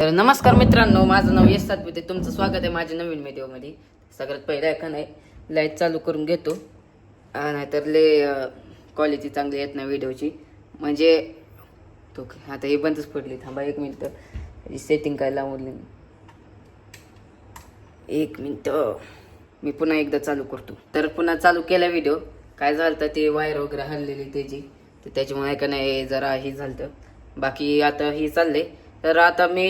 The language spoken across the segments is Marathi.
तर नमस्कार मित्रांनो माझं नाव यश सातपुते. तुमचं स्वागत आहे माझ्या नवीन व्हिडिओमध्ये. सगळ्यात पहिला आहे का नाही लाइट चालू करून घेतो. नाहीतर ले क्वालिटी चांगली येत नाही व्हिडिओची. म्हणजे तो आता हे बंदच पडली. थांबा एक मिनटं. सेटिंग काय लावली एक मिनटं. मी पुन्हा एकदा चालू करतो. तर पुन्हा चालू केला व्हिडिओ. काय झालं ते वायर वगैरे हल्लेली त्याची. तर त्याच्यामुळे का नाही जरा हे झालं बाकी आता हे चाललंय. तर आता मी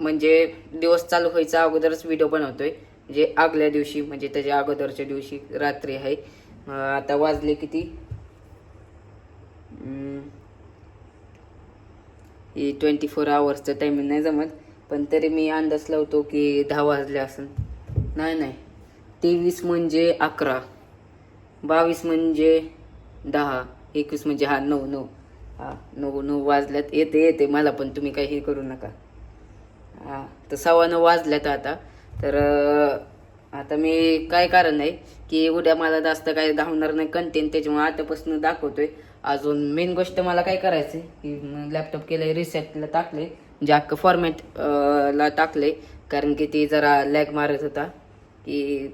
म्हणजे दिवस चालू व्हायचा अगोदरच व्हिडिओ बनवतोय. म्हणजे आगल्या दिवशी म्हणजे त्याच्या अगोदरच्या दिवशी रात्री आहे. आता वाजले किती? ही ट्वेंटी फोर आवर्सचं टायमिंग नाही जमत. पण तरी मी अंदाज लावतो की दहा वाजले असेल नाही नाही. तेवीस म्हणजे अकरा. बावीस म्हणजे दहा. एकवीस म्हणजे हा नऊ नऊ. हां नऊ नऊ वाजल्यात. येते येते. मला पण तुम्ही काही हे करू नका. हां तर सव्वा नऊ वाजल्यात आता. तर आता मी काय कारण आहे की उद्या मला जास्त काय धावणार नाही कंटेंट त्याच्यामुळे आतापासून दाखवतोय. अजून मेन गोष्ट मला काय करायचं की लॅपटॉप केलंय रिसेटला टाकले म्हणजे अख्खं फॉर्मॅट ला टाकले कारण की ती जरा लॅग मारत होता. की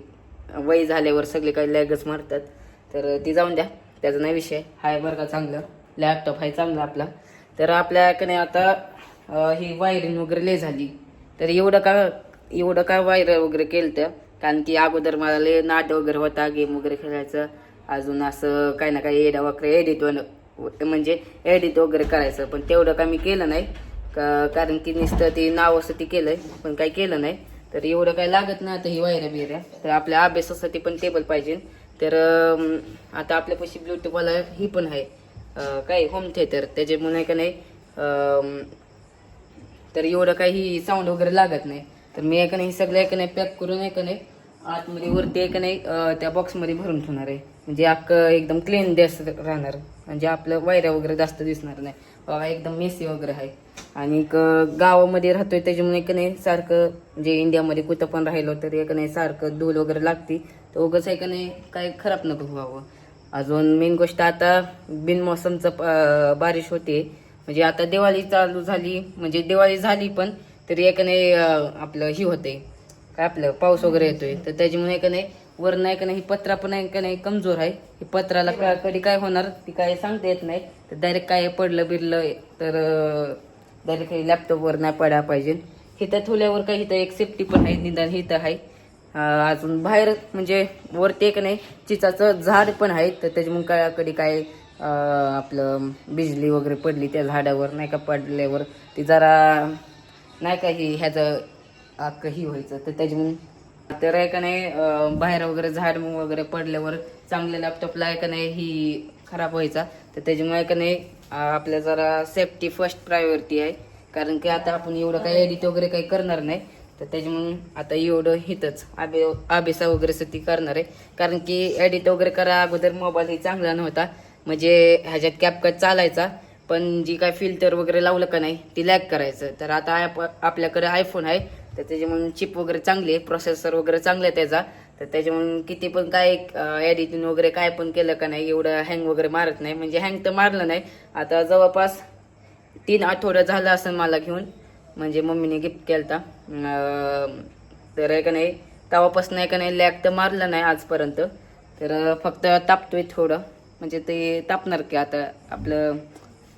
वय झाल्यावर सगळे काही लॅगच मारतात. तर ती जाऊन द्या. त्याचा नाही विषय हाय बरं का चांगलं? लॅपटॉप आहे चांगला आपला. तर आपल्याकडे आता ही वायरिंग वगैरे लय झाली. तर एवढं का एवढं का वायर वगैरे केलं तर कारण की अगोदर मला लय नाट वगैरे होता गेम वगैरे खेळायचं. अजून असं काही ना काही एडा वगैरे एडिट म्हणजे एडिट वगैरे करायचं. पण तेवढं का मी केलं नाही. का कारण की नुसतं ते नाव असं आहे केलंय पण काही केलं नाही. तर एवढं काय लागत नाही आता ही वायऱ्या बिऱ्या. तर आपल्या अभ्यासासाठी पण टेबल पाहिजे. तर आता आपल्यापाशी ब्लूटूथवाला ही पण आहे. काय होम थिएटर त्याच्यामुळे का नाही तर एवढं काही साऊंड वगैरे लागत नाही. तर मी एका नाही सगळं एका नाही पॅक करून एका नाही आतमध्ये वरती एका नाही त्या बॉक्समध्ये भरून ठेवणार आहे. म्हणजे अख्खं एकदम क्लीन देस राहणार. म्हणजे आपलं वायऱ्या वगैरे जास्त दिसणार नाही. बाबा एकदम मेसी वगैरे आहे. आणि गावामध्ये राहतोय त्याच्यामुळे एक नाही सारखं म्हणजे इंडियामध्ये कुठं पण राहिलो तर एक नाही सारखं धूल वगैरे लागते. तर उगाच एक नाही काय खराब नको व्हावं. अजून मेन गोष्ट आता बिनमोसमचं प- बारिश होते. म्हणजे आता दिवाळी चालू झाली म्हणजे दिवाळी झाली पण तरी एक नाही आपलं ही होते काय आपलं पाऊस वगैरे येतोय. तर त्याच्यामुळे का नाही वर नाही का नाही पत्रा पण आहे का नाही कमजोर आहे. ही पत्राला का- कधी काय होणार ती काय सांगता येत नाही. तर डायरेक्ट काय पडलं बिरलं तर डायरेक्ट काही लॅपटॉपवर नाही पडायला पाहिजे. हिथं ठेवल्यावर काही इथं एक सेफ्टी पण आहे निदान हिथं आहे. अजून बाहेर म्हणजे वरती एक नाही चिचाचं झाड पण आहे तर त्याच्यामुळे काय कधी काय आपलं बिजली वगैरे पडली त्या झाडावर नाही का पडल्यावर ती जरा नाही का ही ह्याचं अख्खं ही व्हायचं. तर त्याच्यामुळे तर आहे का नाही बाहेर वगैरे झाड वगैरे पडल्यावर चांगल्या लॅपटॉपला आहे का नाही ही खराब व्हायचा. तर त्याच्यामुळे आहे का नाही आपल्या जरा सेफ्टी फर्स्ट प्रायोरिटी आहे. कारण की आता आपण एवढं काही एडिट वगैरे काही करणार नाही. तर त्याच्यामुळे आता एवढं हितच. आबे आबेसा वगैरे साठी करणार आहे. कारण की एडिट वगैरे करा अगोदर मोबाईलही चांगला नव्हता. म्हणजे ह्याच्यात कॅपकट चालायचा. पण जी काय फिल्टर वगैरे लावलं का नाही ती लॅक करायचं. तर आता आप- आपल्याकडे आयफोन आहे. तर त्याच्यामुळे चिप वगैरे चांगली आहे. प्रोसेसर वगैरे चांगला आहे त्याचा. तर त्याच्यामुळे किती पण काय एडिटिंग वगैरे काय पण केलं का नाही एवढं हँग वगैरे मारत नाही. म्हणजे हँग तर मारलं नाही. आता जवळपास तीन आठवडं झालं असं मला घेऊन. म्हणजे मम्मीने गिफ्ट केला अं, तर आहे का नाही तवापासून आहे का नाही लॅग तर मारलं नाही आजपर्यंत. तर फक्त तापतोय थोडं. म्हणजे ते तापणार की आता आपलं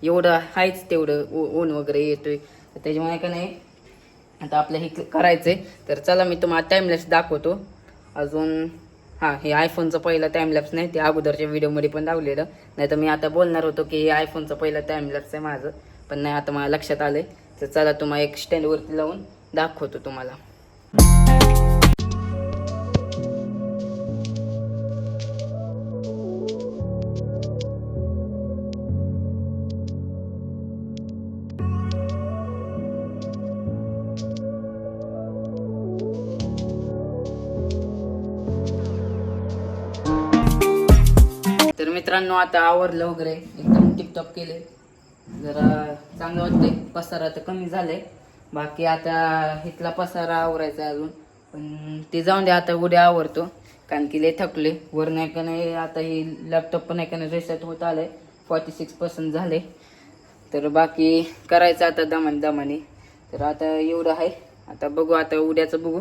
एवढं आहेच तेवढं ऊ- ऊन वगैरे येतोय. तर त्याच्यामुळे का नाही आता आपलं हे करायचंय. तर चला मी तुम्हाला टाईमलॅप्स दाखवतो. अजून हां हे आयफोनचं पहिलं टाईमलॅप्स नाही ते अगोदरच्या व्हिडिओमध्ये पण दाखवलेलं. नाही तर मी आता बोलणार होतो की हे आयफोनचं पहिलं टाईमलॅप्स आहे माझं. पण नाही आता मला लक्षात आलं आहे तर चला तुम्हाला एक स्टँडवरती लावून दाखवतो तुम्हाला. तर मित्रांनो आता आवरलं वगैरे. एकदम टिपटॉप केले. जरा चांगलं वाटतंय. पसारा तर कमी झालाय. बाकी आता इथला पसारा आवरायचा अजून. पण ते जाऊन दे आता उद्या आवरतो. कारण की लय थकले वर नाही का नाही आता ही लॅपटॉप पण नाही का नाही रिसेट होत आलंय. फॉर्टी सिक्स पर्सेंट झाले तर बाकी करायचं आता दमाने दमाने. तर आता एवढं आहे. आता बघू आता उद्याचं बघू.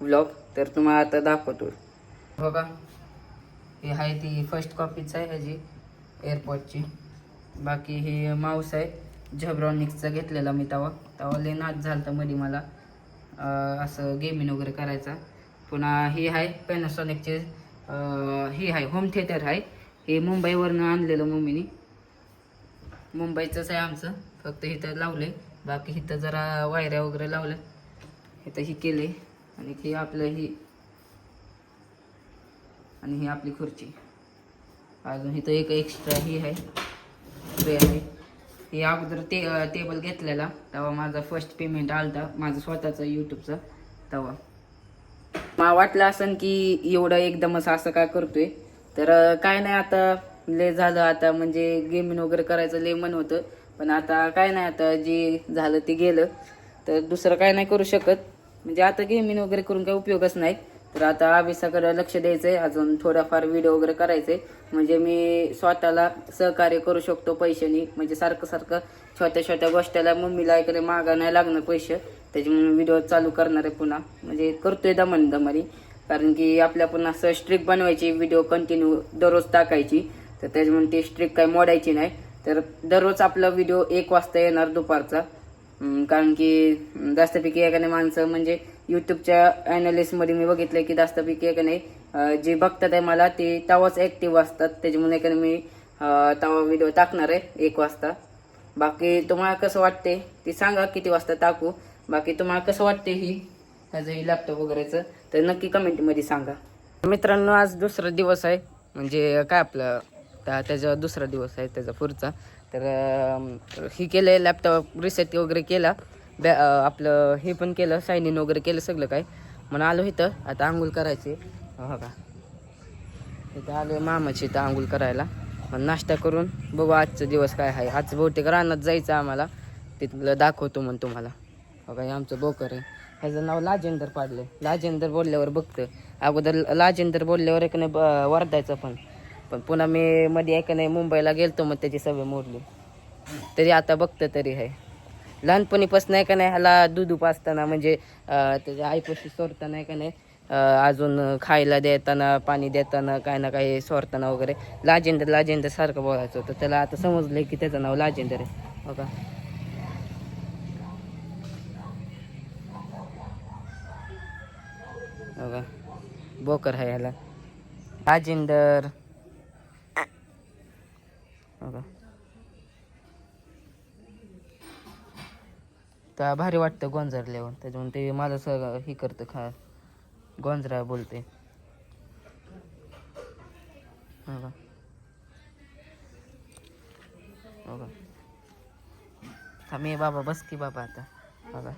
ब्लॉग तर तुम्हाला आता दाखवतो. बघा. हे आहे ती फर्स्ट कॉपीच आहे ह्याची. एअरपोर्टची बाकी हे माऊस आहे. झब्रॉनिक्सचा घेतलेला मी तवा. तवा लय नाच होता मध्ये मला. असं गेमिंग वगैरे करायचा. पुन्हा हे आहे पॅनासॉनिकचे हे आहे होम थिएटर आहे. हे मुंबईवरनं आणलेलं मम्मीनी. मुंबईचंच आहे आमचं. फक्त इथं लावले बाकी इथं जरा वायऱ्या वगैरे लावल्या. इथं ही केले आणि हे आपलं ही. आणि ही आपली खुर्ची. अजून इथं एक एक्स्ट्रा ही आहे. ट्रे आहे? हे अगोदर ते टेबल घेतलेला तेव्हा माझा फर्स्ट पेमेंट आलता माझं स्वतःचा यूट्यूबचा तेव्हा. मला वाटलं असं की एवढं एकदमच असं काय करतोय? तर काय नाही आता लय झालं आता म्हणजे गेमिंग वगैरे करायचं लय मन होतं पण आता काय नाही आता जे झालं ते गेलं. तर दुसरं काय नाही करू शकत. म्हणजे आता गेमिंग वगैरे करून काही उपयोगच नाही. तर आता अभ्यासाकडे लक्ष द्यायचंय. अजून थोडाफार व्हिडिओ वगैरे करायचे म्हणजे मी स्वतःला सहकार्य करू शकतो पैशानी. म्हणजे सारखं सारखं छोट्या छोट्या गोष्टीला मम्मीला इकडे मागा नाही लागणार पैसे. त्याच्यामुळे व्हिडिओ चालू करणार आहे पुन्हा. म्हणजे करतोय दमन दमारी कारण की आपल्या पुन्हा असं स्ट्रिक बनवायची व्हिडिओ कंटिन्यू दररोज टाकायची. तर त्याच्यामुळे ती स्ट्रिक काही मोडायची नाही. तर दररोज आपला व्हिडिओ एक वाजता येणार दुपारचा. कारण की जास्तपैकी एखादी माणसं म्हणजे युट्यूबच्या अनालिस्टमध्ये मी बघितलं की जास्तपैकी एक नाही जे बघतात आहे मला ते तवाच ॲक्टिव्ह असतात. त्याच्यामुळे एक मी तवा व्हिडिओ टाकणार आहे एक वाजता. बाकी तुम्हाला कसं वाटते ते सांगा किती वाजता टाकू? बाकी तुम्हाला कसं वाटते ही? त्याचं ही लॅपटॉप वगैरेचं. तर नक्की कमेंटमध्ये सांगा. मित्रांनो आज दुसरा दिवस आहे. म्हणजे काय आपलं त्या त्याचा दुसरा दिवस आहे त्याचा पुढचा. तर ही केलं आहे लॅपटॉप रिसेट वगैरे केला. बॅ आपलं हे पण केलं साइन इन वगैरे केलं सगळं काय. म्हणून आलो इथं आता आंघोळ करायची. हो का? इथं आलो मामाची इथं आंघोळ करायला. मग नाश्ता करून बघू आजचा दिवस काय आहे. आज बहुतेक रानात जायचं आम्हाला. तिथलं दाखवतो म्हणून तुम्हाला. हो का? आमचं बोकर आहे. ह्याचं नाव लाजेंदर पाडलं लाजेंदर बोलल्यावर बघतं अगोदर लाजेंदर बोलल्यावर एक नाही ब- वर्धायचं पण. पण पुन्हा मी मध्ये एक नाही मुंबईला गेलतो मग त्याची सवय मोडली. तरी आता बघतं तरी आहे. लहानपणीपासून आहे का नाही ह्याला दूध उपासताना म्हणजे त्याच्या आईपाशी सोडताना आहे का नाही अजून खायला देताना पाणी देताना काय ना काही सोडताना वगैरे लाजेंद्र लाजेंदर सारखं बोलायचं होतं. त्याला आता समजलं की त्याचं नाव लाजेंदर आहे. हो का? हो का? बोकर आहे ह्याला. राजेंदर हो का? का भारी वाटतं गोंजारल्यावर त्याच्यामुळे ते माझं सगळं हे करतं खा. गोंजरा बोलते. हो का? हो का? थांब बाबा बस की बाबा आता. हो बघा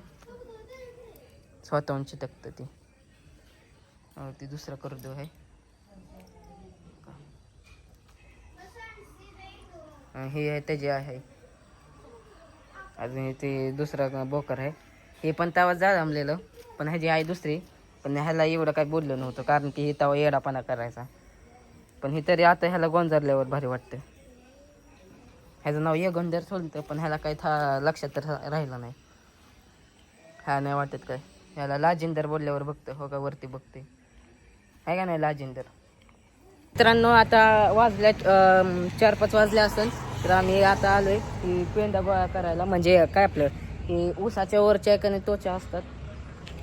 स्वतःहून चिटकतं ती. हो, ती दुसरा करू देऊ आहे हो हे आहे त्याचे आहे. अजून ते दुसरा बोकर आहे. हे पण तवा जा जमलेलं पण ह्याची आई दुसरी. पण ह्याला एवढं काही बोललं नव्हतं कारण की हे तवा येडापणा करायचा. पण हे तरी आता ह्याला गोंजारल्यावर भारी वाटतं. ह्याचं नाव ये गोंदर सोडतं पण ह्याला काही था लक्षात तर राहिलं नाही. हा नाही वाटत काय. ह्याला लाजिंदर बोलल्यावर बघतं हो का वरती बघते. आहे का नाही लाजिंदर? मित्रांनो आता वाजल्या चार पाच वाजले असेल तर आम्ही आता आलोय की पेंडा गोळा करायला. म्हणजे काय आपलं की ऊसाच्या वरच्या एकाने त्वचा असतात.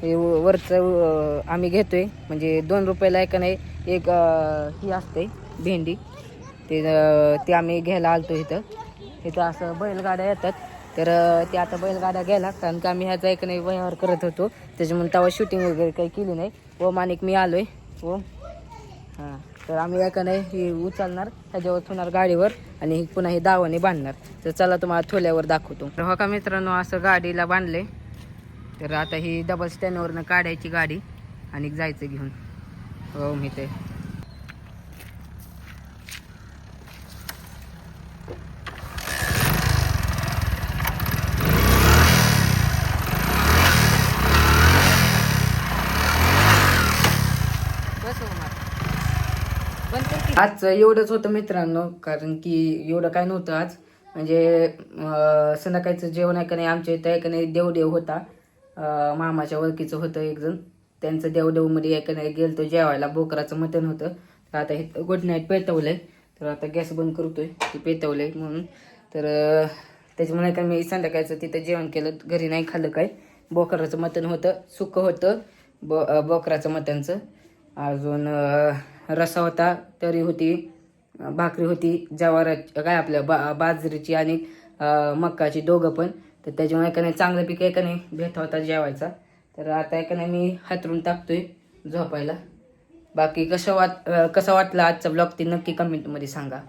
हे व- वरचं आम्ही आम्ही घेतोय. म्हणजे दोन रुपयाला एक नाही एक ही असते भेंडी. ते ती ते आम्ही घ्यायला आलतो इथं. इथं असं बैलगाड्या येतात. तर ते आता बैलगाड्या घ्यायला कारण का आम्ही ह्याचा एक नाही व्यवहार करत होतो. त्याच्यामुळे तेव्हा शूटिंग वगैरे काही केली नाही. व मानिक मी आलोय. व हां. तर आम्ही एका नाही ही उचलणार त्याच्यावर ठेवणार गाडीवर आणि पुन्हा ही दावाने बांधणार. तर चला तुम्हाला थोल्यावर दाखवतो. तर हो का मित्रांनो असं गाडीला बांधले. तर आता ही डबल स्टँडवरनं काढायची गाडी आणि जायचं घेऊन. हो मी ते आजचं एवढंच होतं मित्रांनो कारण की एवढं काय नव्हतं आज. म्हणजे संध्याकाळचं जेवण आहे का नाही आमच्या इथं आहे का नाही देवदेव होता. मामाच्या ओळखीचं होतं एक जण त्यांचं देवदेवमध्ये आहे का नाही गेलतो जेवायला बोकराचं मटण होतं. तर आता हे गुड नाईट पेटवलंय. तर आता गॅस बंद करतोय ते पेटवलंय म्हणून. तर त्याच्यामुळे का मी संध्याकाळचं तिथं जेवण केलं घरी नाही खाल्लं काय. बोकराचं मटण होतं सुकं होतं ब बोकराचं मटणचं. अजून रसा होता तरी होती भाकरी होती जवाराची काय आपल्या बा बाजरीची आणि मक्काची दोघं पण. तर त्याच्यामुळे एकाने नाही चांगलं पीक एकाने नाही भेट होता जेवायचा. तर आता एकाने नाही मी हातरून टाकतोय झोपायला. बाकी कसं वाट कसं वाटलं आजचा ब्लॉग ते नक्की कमेंटमध्ये सांगा.